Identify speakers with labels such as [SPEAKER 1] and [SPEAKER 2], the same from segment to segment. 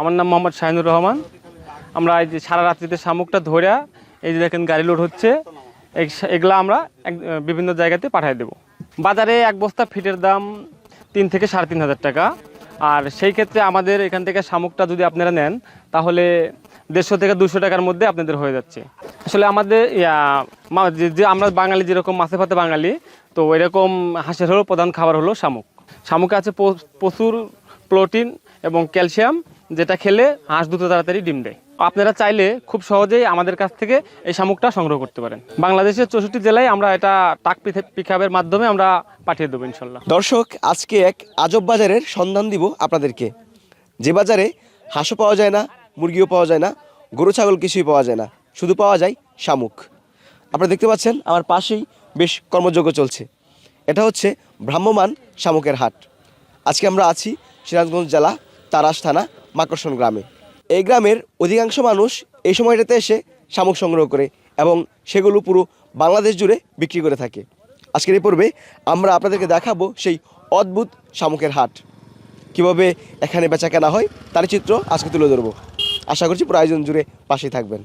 [SPEAKER 1] আমার নাম মোহাম্মদ শাহিনুর রহমান। আমরা এই যে সারা রাত্রিতে শামুকটা ধরে এই যে দেখেন গাড়ি লোড হচ্ছে এগুলা আমরা বিভিন্ন জায়গাতে পাঠিয়ে দেব। বাজারে এক বস্তা ফিটের দাম তিন থেকে সাড়ে তিন হাজার টাকা। আর সেই ক্ষেত্রে আমাদের এখান থেকে শামুকটা যদি আপনারা নেন, তাহলে দেড়শো থেকে দুশো টাকার মধ্যে আপনাদের হয়ে যাচ্ছে। আসলে আমাদের যে আমরা বাঙালি, যেরকম মাছে ভাতে বাঙালি, তো এরকম হাঁসের হলো প্রধান খাবার হলো শামুক। শামুকে আছে প্রচুর প্রোটিন এবং ক্যালসিয়াম যেটা খেলে হাঁস দ্রুত তাড়াতাড়ি ডিম দেয়। আপনারা চাইলে খুব সহজেই আমাদের কাছ থেকে এই শামুকটা সংগ্রহ করতে পারেন। বাংলাদেশের চৌষট্টি জেলায় আমরা এটা টাক পিকআপের মাধ্যমে আমরা পাঠিয়ে দেবো ইনশাল্লাহ।
[SPEAKER 2] দর্শক, আজকে এক আজব বাজারের সন্ধান দিব আপনাদেরকে। যে বাজারে হাঁসও পাওয়া যায় না, মুরগিও পাওয়া যায় না, গরু, ছাগল কিছুই পাওয়া যায় না, শুধু পাওয়া যায় শামুক। আপনারা দেখতে পাচ্ছেন, আমার পাশেই বেশ কর্মযোগ্য চলছে। এটা হচ্ছে ভ্রাম্যমান শামুকের হাট। আজকে আমরা আছি সিরাজগঞ্জ জেলা তারাস থানা মাকড়সন গ্রামে। এই গ্রামের অধিকাংশ মানুষ এই সময়টাতে এসে শামুক সংগ্রহ করে এবং সেগুলো পুরো বাংলাদেশ জুড়ে বিক্রি করে থাকে। আজকের এই পর্বে আমরা আপনাদেরকে দেখাবো সেই অদ্ভুত শামুকের হাট। কীভাবে এখানে বেচা কেনা হয়, তার চিত্র আজকে তুলে ধরবো। আশা করছি প্রয়োজন জুড়ে পাশেই থাকবেন।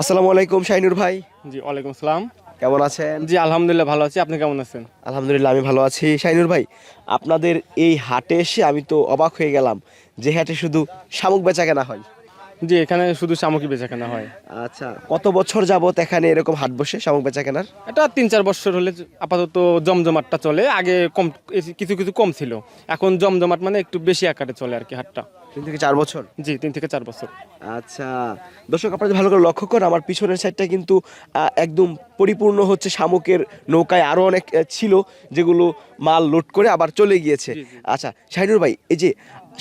[SPEAKER 2] আসসালামু আলাইকুম শাইনুর ভাই।
[SPEAKER 1] জি ওয়ালাইকুম আসসালাম।
[SPEAKER 2] কেমন আছেন?
[SPEAKER 1] জি আলহামদুলিল্লাহ ভালো আছি। আপনি কেমন আছেন?
[SPEAKER 2] আলহামদুলিল্লাহ আমি ভালো আছি। শাইনুর ভাই আপনাদের এই হাটে এসে আমি তো অবাক হয়ে গেলাম যে হাটে শুধু শামুক বেচা কেনা হয়।
[SPEAKER 1] জি এখানে শুধু শামুকই বেচা কেনা হয়।
[SPEAKER 2] আচ্ছা কত বছর যাবত এখানে এরকম হাট বসে শামুক বেচা কেনার
[SPEAKER 1] এটা তিন চার বছর হলে আপাতত জমজমাটটা চলে। আগে কম কিছু কিছু কম ছিল। এখন জমজমাট মানে একটু বেশি আকারে চলে আর কি হাটটা।
[SPEAKER 2] তিন থেকে চার বছর?
[SPEAKER 1] জি তিন থেকে চার বছর।
[SPEAKER 2] আচ্ছা। দর্শক আপনারা যদি ভালো করে লক্ষ্য করেন আমার পিছনের সাইডটা কিন্তু একদম পরিপূর্ণ হচ্ছে শামুকের নৌকায় আরও অনেক ছিল যেগুলো মাল লোড করে আবার চলে গিয়েছে। আচ্ছা শাহিনুর ভাই এই যে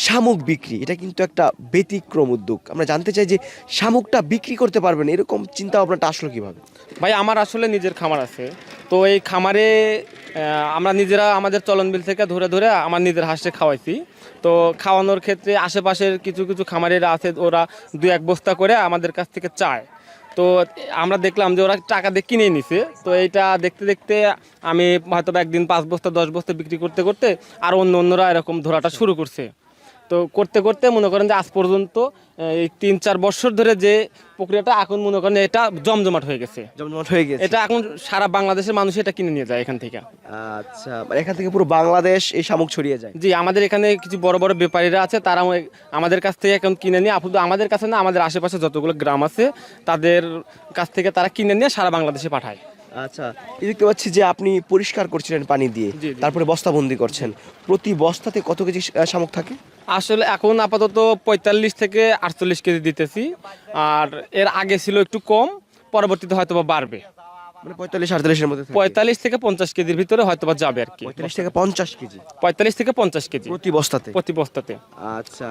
[SPEAKER 2] শামুক বিক্রি এটা কিন্তু একটা ব্যতিক্রম উদ্যোগ। আমরা জানতে চাই যে শামুকটা বিক্রি করতে পারবেন এরকম চিন্তা ভাবনাটা আসলো কীভাবে?
[SPEAKER 1] ভাই আমার আসলে নিজের খামার আছে। তো এই খামারে আমরা নিজেরা আমাদের চলনবিল থেকে ধরে ধরে আমার নিজের হাঁসে খাওয়াইছি। তো খাওয়ানোর ক্ষেত্রে আশেপাশের কিছু কিছু খামারিরা আছে, ওরা দু এক বস্তা করে আমাদের কাছ থেকে চায়। তো আমরা দেখলাম যে ওরা টাকা দিয়ে কিনে নিছে। তো এইটা দেখতে দেখতে আমি হয়তো একদিন পাঁচ বস্তা, দশ বস্তা বিক্রি করতে করতে আর অন্য অন্যরা এরকম ধরাটা শুরু করছে। তো করতে করতে মনে করেন যে আজ পর্যন্ত এই তিন চার বছর ধরে যে প্রক্রিয়াটা এখন মনে করেন এটা জমজমাট হয়ে গেছে।
[SPEAKER 2] জমজমাট হয়ে গেছে।
[SPEAKER 1] এটা এখন সারা বাংলাদেশের মানুষ এটা কিনে নিয়ে যায় এখান থেকে।
[SPEAKER 2] আচ্ছা মানে এখান থেকে পুরো বাংলাদেশ এই শামুক ছড়িয়ে যায়।
[SPEAKER 1] জি আমাদের এখানে কিছু বড় বড় ব্যাপারীরা আছে তারা আমাদের- আমাদের কাছ থেকে এখন কিনে নিয়ে শুধু আমাদের কাছে না আমাদের আশেপাশে যতগুলো গ্রাম আছে তাদের কাছ থেকে তারা কিনে নিয়ে সারা বাংলাদেশে পাঠায়।
[SPEAKER 2] আচ্ছা এই দেখতে পাচ্ছি যে আপনি পরিষ্কার করছিলেন পানি দিয়ে। তারপরে বস্তাবন্দি করছেন। প্রতি বস্তাতে কত কেজি শামুক থাকে?
[SPEAKER 1] আসলে এখন আপাতত পঁয়তাল্লিশ থেকে আটচল্লিশ কেজি দিতেছি আর এর আগে ছিল একটু কম পরবর্তীতে হয়তো বা বাড়বে
[SPEAKER 2] পঁয়তাল্লিশ আটচল্লিশের মধ্যে
[SPEAKER 1] পঁয়তাল্লিশ থেকে পঞ্চাশ কেজির ভিতরে হয়তো বা যাবে আর কি।
[SPEAKER 2] পঁয়তাল্লিশ থেকে পঞ্চাশ কেজি?
[SPEAKER 1] পঁয়তাল্লিশ থেকে পঞ্চাশ কেজি।
[SPEAKER 2] প্রতি বস্তাতে?
[SPEAKER 1] প্রতি বস্তাতে।
[SPEAKER 2] আচ্ছা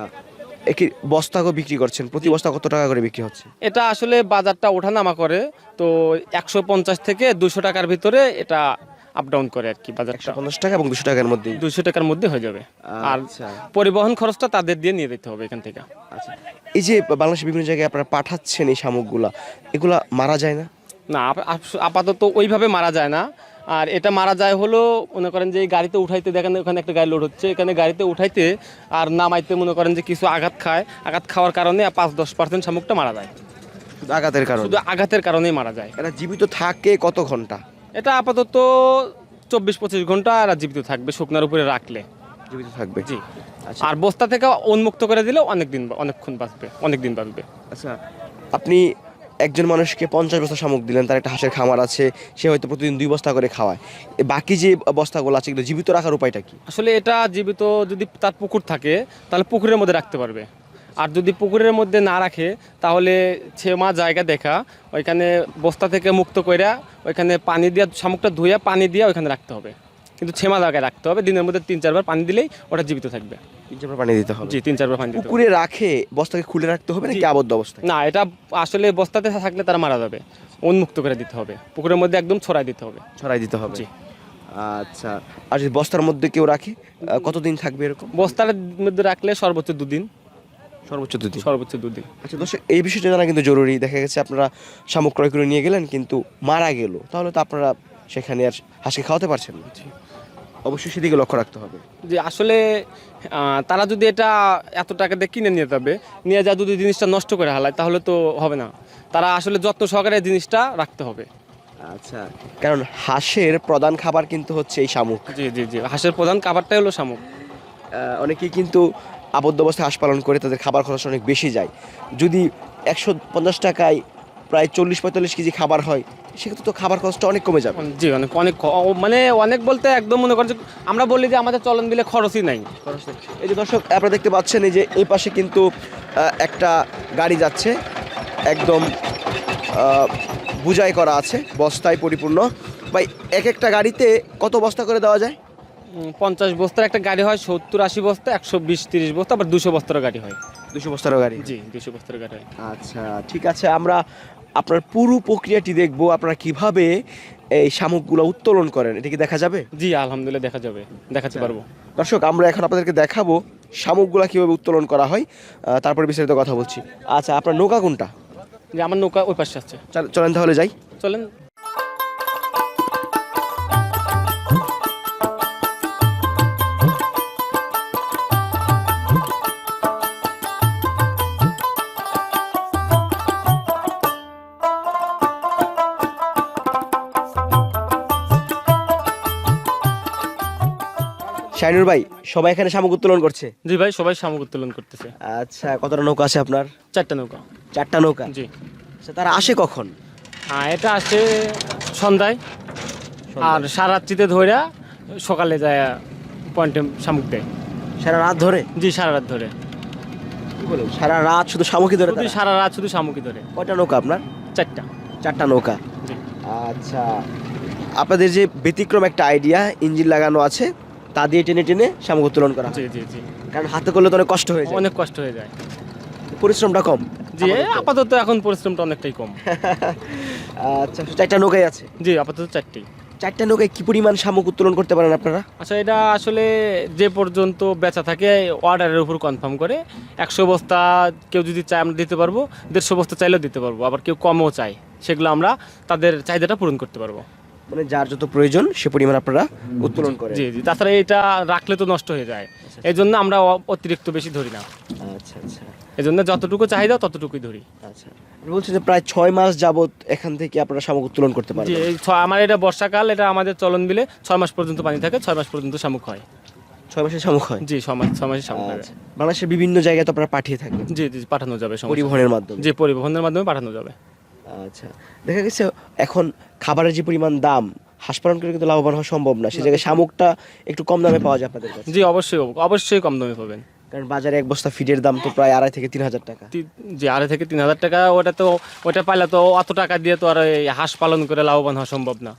[SPEAKER 2] একই বস্তাকে বিক্রি করছেন? প্রতি বস্তা কত টাকা করে বিক্রি হচ্ছে?
[SPEAKER 1] এটা আসলে বাজারটা ওঠানামা করে তো একশো পঞ্চাশ থেকে দুশো টাকার ভিতরে এটা আপ ডাউন করে আর কি বাজারটা।
[SPEAKER 2] পঞ্চাশ টাকা এবং দুশো টাকার মধ্যে
[SPEAKER 1] দুশো টাকার মধ্যে হয়ে যাবে। আর
[SPEAKER 2] আচ্ছা।
[SPEAKER 1] পরিবহন খরচটা তাদের দিয়ে নিয়ে যেতে হবে এখান থেকে।
[SPEAKER 2] আচ্ছা। এই যে বাংলাদেশের বিভিন্ন জায়গায় আপনারা পাঠাচ্ছেন এই শামুকগুলা এগুলা মারা যায় না?
[SPEAKER 1] না আপ- আপ- আপাতত ওইভাবে মারা যায় না। আর এটা মারা যায় হলো মনে করেন যে গাড়িতে উঠাইতে দেখেন ওখানে একটা গাড়ি লোড হচ্ছে। এখানে গাড়িতে উঠাইতে আর নামাইতে মনে করেন যে কিছু আঘাত খায়। আঘাত খাওয়ার কারণে পাঁচ দশ পার্সেন্ট শামুকটা মারা যায়।
[SPEAKER 2] শুধু আঘাতের কারণে?
[SPEAKER 1] শুধু আঘাতের কারণেই মারা যায়।
[SPEAKER 2] এরা জীবিত থাকে কত ঘণ্টা?
[SPEAKER 1] এটা আপাতত চব্বিশ পঁচিশ ঘণ্টা আর জীবিত থাকবে শুকনার উপরে রাখলে।
[SPEAKER 2] জীবিত থাকবে।
[SPEAKER 1] জি।
[SPEAKER 2] আচ্ছা।
[SPEAKER 1] আর বস্তা থেকে উন্মুক্ত করে দিলে অনেক দিন অনেকক্ষণ বাঁচবে অনেক দিন বাঁচবে।
[SPEAKER 2] আচ্ছা আপনি একজন মানুষকে পঞ্চাশ বস্তা শামুক দিলেন, তার একটা হাঁসের খামার আছে, সে হয়তো প্রতিদিন দুই বস্তা করে খাওয়ায়। বাকি যে বস্তাগুলো আছে, এগুলো জীবিত রাখার উপায়টা কি?
[SPEAKER 1] আসলে এটা জীবিত যদি তার পুকুর থাকে, তাহলে পুকুরের মধ্যে রাখতে পারবে। আর যদি পুকুরের মধ্যে না রাখে, তাহলে ছেমা জায়গা দেখা, ওইখানে বস্তা থেকে মুক্ত কইরা, ওইখানে পানি দিয়ে, শামুকটা ধুয়ে পানি দিয়ে ওইখানে রাখতে হবে। কিন্তু ছেমা জায়গায় রাখতে হবে। দিনের মধ্যে তিন চারবার পানি দিলেই ওটা জীবিত থাকবে।
[SPEAKER 2] তিন চারবার পানি দিতে হবে।
[SPEAKER 1] জি তিন চারবার পানি দিতে।
[SPEAKER 2] পুকুরে রাখে বস্তাকে খুলে রাখতে হবে নাকি আবদ্ধ অবস্থায়?
[SPEAKER 1] না এটা আসলে বস্তাতে থাকলে তারা মারা যাবে। উন্মুক্ত করে দিতে হবে। পুকুরের মধ্যে একদম ছড়াই দিতে হবে।
[SPEAKER 2] ছড়াই দিতে হবে।
[SPEAKER 1] জি।
[SPEAKER 2] আচ্ছা আর যদি বস্তার মধ্যে কেউ রাখে কতদিন থাকবে এরকম?
[SPEAKER 1] বস্তার মধ্যে রাখলে সর্বোচ্চ দুদিন।
[SPEAKER 2] সর্বোচ্চ দুদিন।
[SPEAKER 1] সর্বোচ্চ দুদিন।
[SPEAKER 2] আচ্ছা দর্শক এই বিষয়টা জানা কিন্তু জরুরি। দেখা গেছে আপনারা শামুক ক্রয় করে নিয়ে গেলেন কিন্তু মারা গেল। তাহলে তো আপনারা সেখানে আর হাসি খাওয়াতে পারছেন না। অবশ্যই সেদিকে লক্ষ্য রাখতে হবে।
[SPEAKER 1] যে আসলে তারা যদি এটা এত টাকা দিয়ে কিনে নিয়ে যাবে নিয়ে যা যদি জিনিসটা নষ্ট করে হালায় তাহলে তো হবে না। তারা আসলে যত্ন সহকারে জিনিসটা রাখতে হবে।
[SPEAKER 2] আচ্ছা কারণ হাঁসের প্রধান খাবার কিন্তু হচ্ছে এই শামুক।
[SPEAKER 1] জি জি জি হাঁসের প্রধান খাবারটাই হলো শামুক।
[SPEAKER 2] অনেকেই কিন্তু আবদ্ধ অবস্থায় হাঁস পালন করে তাদের খাবার খরচ অনেক বেশি যায়। যদি একশো পঞ্চাশ টাকায় প্রায় চল্লিশ পঁয়তাল্লিশ কেজি খাবার হয় সেক্ষেত্রে তো খাবার খরচটা অনেক কমে যাবে।
[SPEAKER 1] জি অনেক অনেক মানে অনেক বলতে একদম মনে করেন আমরা বলি যে আমাদের চলন বিলে খরচই নাই।
[SPEAKER 2] এই যে দর্শক আপনারা দেখতে পাচ্ছেন এই যে এই পাশে কিন্তু একটা গাড়ি যাচ্ছে। একদম বুঝাই করা আছে বস্তায় পরিপূর্ণ। ভাই এক একটা গাড়িতে কত বস্তা করে দেওয়া যায়?
[SPEAKER 1] পঞ্চাশ বস্তার একটা গাড়ি হয় সত্তর আশি বস্তা একশো বিশ তিরিশ বস্তা আবার দুশো বস্তার গাড়ি হয়।
[SPEAKER 2] দুশো বস্তারও গাড়ি
[SPEAKER 1] জি দুশো বস্তার গাড়ি হয়।
[SPEAKER 2] আচ্ছা ঠিক আছে আমরা আপনার পুরো প্রক্রিয়াটি দেখব আপনারা কীভাবে এই শামুকগুলো উত্তোলন করেন এটা কি দেখা যাবে?
[SPEAKER 1] জি আলহামদুলিল্লাহ দেখা যাবে দেখাতে পারব।
[SPEAKER 2] দর্শক আমরা এখন আপনাদেরকে দেখাবো শামুকগুলো কীভাবে উত্তোলন করা হয় তারপরে বিস্তারিত কথা বলছি। আচ্ছা আপনার নৌকা কোনটা?
[SPEAKER 1] যে আমার নৌকা ওই পাশে আছে।
[SPEAKER 2] চল- চলেন তাহলে যাই।
[SPEAKER 1] চলেন।
[SPEAKER 2] শাইনুর ভাই সবাই এখানে শামুক উত্তোলন করছে?
[SPEAKER 1] জি ভাই সবাই শামুক উত্তোলন করতেছে।
[SPEAKER 2] আচ্ছা কতটা নৌকা আছে আপনার?
[SPEAKER 1] চারটা নৌকা।
[SPEAKER 2] চারটা নৌকা?
[SPEAKER 1] জি।
[SPEAKER 2] আচ্ছা তারা আসে কখন?
[SPEAKER 1] হ্যাঁ এটা আসে সন্ধ্যায়। আর সারাত্রিতে ধরে সকালে যায় পয়েন্টে শামুক দেয়।
[SPEAKER 2] সারা রাত ধরে?
[SPEAKER 1] জি সারা রাত ধরে।
[SPEAKER 2] সারা রাত শুধু শামুকই ধরে
[SPEAKER 1] শুধু সারা রাত শুধু শামুকই ধরে।
[SPEAKER 2] কয়টা নৌকা আপনার?
[SPEAKER 1] চারটা।
[SPEAKER 2] চারটা নৌকা? আচ্ছা। আপনাদের যে ব্যতিক্রম একটা আইডিয়া ইঞ্জিন লাগানো আছে তা দিয়ে টেনে টেনে শামুক উত্তোলন করা হয়।
[SPEAKER 1] জি জি। জি
[SPEAKER 2] কারণ হাতে করলে তো অনেক কষ্ট হয়ে যায়।
[SPEAKER 1] অনেক কষ্ট হয়ে যায়।
[SPEAKER 2] পরিশ্রমটা কম।
[SPEAKER 1] জি আপাতত। এখন পরিশ্রমটা অনেকটাই কম।
[SPEAKER 2] আচ্ছা চারটা নৌকাই আছে?
[SPEAKER 1] জি আপাতত চারটি।
[SPEAKER 2] চারটা নৌকায় কি পরিমাণ শামুক উত্তোলন করতে পারেন আপনারা?
[SPEAKER 1] আচ্ছা এটা আসলে যে পর্যন্ত বেচা থাকে অর্ডারের উপর কনফার্ম করে। একশো বস্তা কেউ যদি চায় আমরা দিতে পারব। দেড়শো বস্তা চাইলেও দিতে পারব। আবার কেউ কমও চায়। সেগুলো আমরা তাদের চাহিদাটা পূরণ করতে পারব।
[SPEAKER 2] মানে যার যত প্রয়োজন সে পরিমাণ আপনারা উত্তোলন করেন।
[SPEAKER 1] জি জি তাছাড়া এটা রাখলে তো নষ্ট হয়ে যায়। এই জন্য আমরা অতিরিক্ত বেশি ধরি না।
[SPEAKER 2] আচ্ছা আচ্ছা।
[SPEAKER 1] এই জন্য যতটুকু চাহিদা ততটুকুই ধরি।
[SPEAKER 2] আচ্ছা। বলছি যে প্রায় ছয় মাস যাবত এখান থেকে আপনারা শামুক উত্তোলন করতে
[SPEAKER 1] জি এই ছ- আমার এটা বর্ষাকাল এটা আমাদের চলন বিলে ছয় মাস পর্যন্ত পানি থাকে ছয় মাস পর্যন্ত শামুক হয়।
[SPEAKER 2] ছয় মাসের শামুক হয়?
[SPEAKER 1] জি ছয় মাস ছয় মাসে শামুক হয়।
[SPEAKER 2] আচ্ছা। বাংলাদেশের বিভিন্ন জায়গায় তো আপনারা পাঠিয়ে থাকেন।
[SPEAKER 1] জি জি পাঠানো যাবে সমস্যা নেই।
[SPEAKER 2] পরিবহনের মাধ্যমে।
[SPEAKER 1] জি পরিবহনের মাধ্যমে পাঠানো যাবে।
[SPEAKER 2] আচ্ছা। দেখা গেছে এখন খাবারের যে পরিমাণ দাম হাঁস পালন করে কিন্তু লাভবান হওয়া সম্ভব না। সে জায়গায় শামুকটা একটু কম দামে পাওয়া যায় আপনাদের কাছে?
[SPEAKER 1] জি অবশ্যই অবশ্যই কম দামে পাবেন।
[SPEAKER 2] কারণ বাজারে এক বস্তা ফিডের দাম তো প্রায় আড়াই থেকে তিন হাজার টাকা।
[SPEAKER 1] যে আড়াই থেকে তিন হাজার টাকা ওটা তো ওটা পাইলে তো অত টাকা দিয়ে তো আর এই হাঁস পালন করে লাভবান হওয়া সম্ভব না।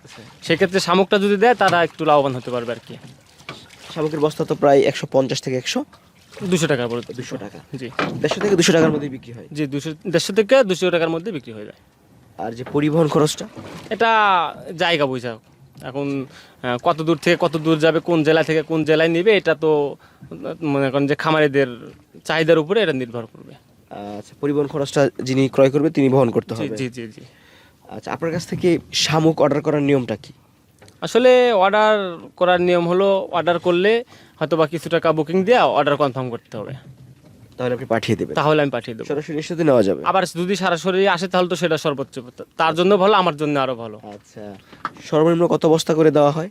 [SPEAKER 1] সেক্ষেত্রে শামুকটা যদি দেয় তারা একটু লাভবান হতে পারবে আর কি।
[SPEAKER 2] শামুকের বস্তা তো প্রায় একশো পঞ্চাশ থেকে একশো
[SPEAKER 1] দুশো টাকা পড়ে
[SPEAKER 2] দুশো টাকা।
[SPEAKER 1] জি।
[SPEAKER 2] দেড়শো থেকে দুশো টাকার মধ্যে বিক্রি হয়।
[SPEAKER 1] জি দুশো দেড়শো থেকে দুশো টাকার মধ্যে বিক্রি হয়ে যায়।
[SPEAKER 2] আর যে পরিবহন খরচটা?
[SPEAKER 1] এটা জায়গা বুঝা এখন কত দূর থেকে কত দূর যাবে কোন জেলা থেকে কোন জেলায় নেবে এটা তো মনে করেন যে খামারিদের চাহিদার উপরে এটা নির্ভর করবে।
[SPEAKER 2] আচ্ছা পরিবহন খরচটা যিনি ক্রয় করবে তিনি বহন করতে হবে।
[SPEAKER 1] জি জি জি।
[SPEAKER 2] আচ্ছা আপনার কাছ থেকে শামুক অর্ডার করার নিয়মটা কি?
[SPEAKER 1] আসলে অর্ডার করার নিয়ম হলো অর্ডার করলে হয়তো বা কিছু টাকা বুকিং দেওয়া অর্ডার কনফার্ম করতে হবে।
[SPEAKER 2] তাহলে আপনি পাঠিয়ে দেবেন।
[SPEAKER 1] তাহলে আমি পাঠিয়ে দেবো।
[SPEAKER 2] সরাসরি এসে নেওয়া যাবে।
[SPEAKER 1] আবার যদি সরাসরি আসে তাহলে তো সেটা সর্বোচ্চ তার জন্য ভালো আমার জন্য আরও ভালো।
[SPEAKER 2] আচ্ছা। সর্বনিম্ন কত বস্তা করে দেওয়া হয়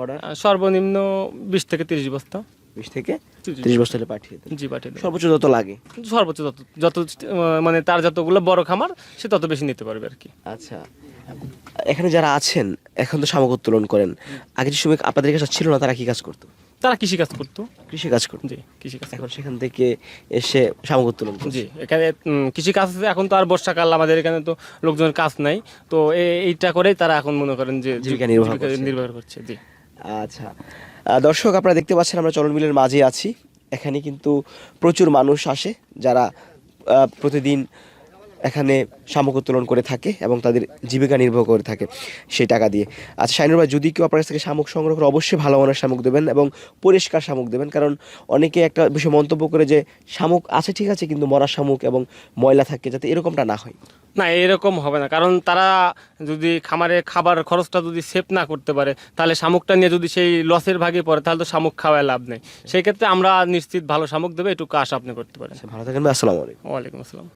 [SPEAKER 2] অর্ডার
[SPEAKER 1] সর্বনিম্ন বিশ থেকে তিরিশ বস্তা।
[SPEAKER 2] বিশ থেকে। তিরিশ বস্তা। পাঠিয়ে দেবেন।
[SPEAKER 1] জি পাঠিয়ে দেবো
[SPEAKER 2] সর্বোচ্চ যত লাগে।
[SPEAKER 1] সর্বোচ্চ যত যত মানে তার যতগুলো বড় খামার সে তত বেশি নিতে পারবে আর কি।
[SPEAKER 2] আচ্ছা। এখানে যারা আছেন এখন তো শামুক উত্তোলন করেন আগে যে সময় আপনাদের কাছে ছিল না তারা কি কাজ করতো?
[SPEAKER 1] তারা কৃষি কাজ করতো।
[SPEAKER 2] কৃষি কাজ করতো।
[SPEAKER 1] জি কৃষি কাজ
[SPEAKER 2] এখন সেখান থেকে এসে শামুক উত্তোলন
[SPEAKER 1] জি এখানে উম, কৃষি কাজ আছে, এখন তো আর বর্ষাকাল আমাদের এখানে তো লোকজনের কাজ নাই। তো এইটা করেই তারা এখন মনে করেন যে
[SPEAKER 2] জীবিকা নির্বাহ।
[SPEAKER 1] নির্বাহ করছে জি।
[SPEAKER 2] আচ্ছা। দর্শক আপনারা দেখতে পাচ্ছেন আমরা চলন মিলের মাঝে আছি। এখানে কিন্তু প্রচুর মানুষ আসে যারা প্রতিদিন এখানে শামুক উত্তোলন করে থাকে এবং তাদের জীবিকা নির্বাহ করে থাকে সেই টাকা দিয়ে। আচ্ছা শাইনুর ভাই যদি কেউ আপনার কাছ থেকে শামুক সংগ্রহ করে অবশ্যই ভালো মানের শামুক দেবেন এবং পরিষ্কার শামুক দেবেন। কারণ অনেকে একটা বিষয় মন্তব্য করে যে শামুক আছে ঠিক আছে কিন্তু মরা শামুক এবং ময়লা থাকে যাতে এরকমটা না হয়।
[SPEAKER 1] না এরকম হবে না। কারণ তারা যদি খামারে খাবার খরচটা যদি সেভ না করতে পারে তাহলে শামুকটা নিয়ে যদি সেই লসের ভাগে পড়ে তাহলে তো শামুক খাওয়ায় লাভ নেই। সেই ক্ষেত্রে আমরা নিশ্চিত ভালো শামুক দেবে এটুকু আশা আপনি করতে পারেন।
[SPEAKER 2] ভালো থাকেন ভাই আসসালামু আলাইকুম।
[SPEAKER 1] ওয়ালাইকুম আসসালাম।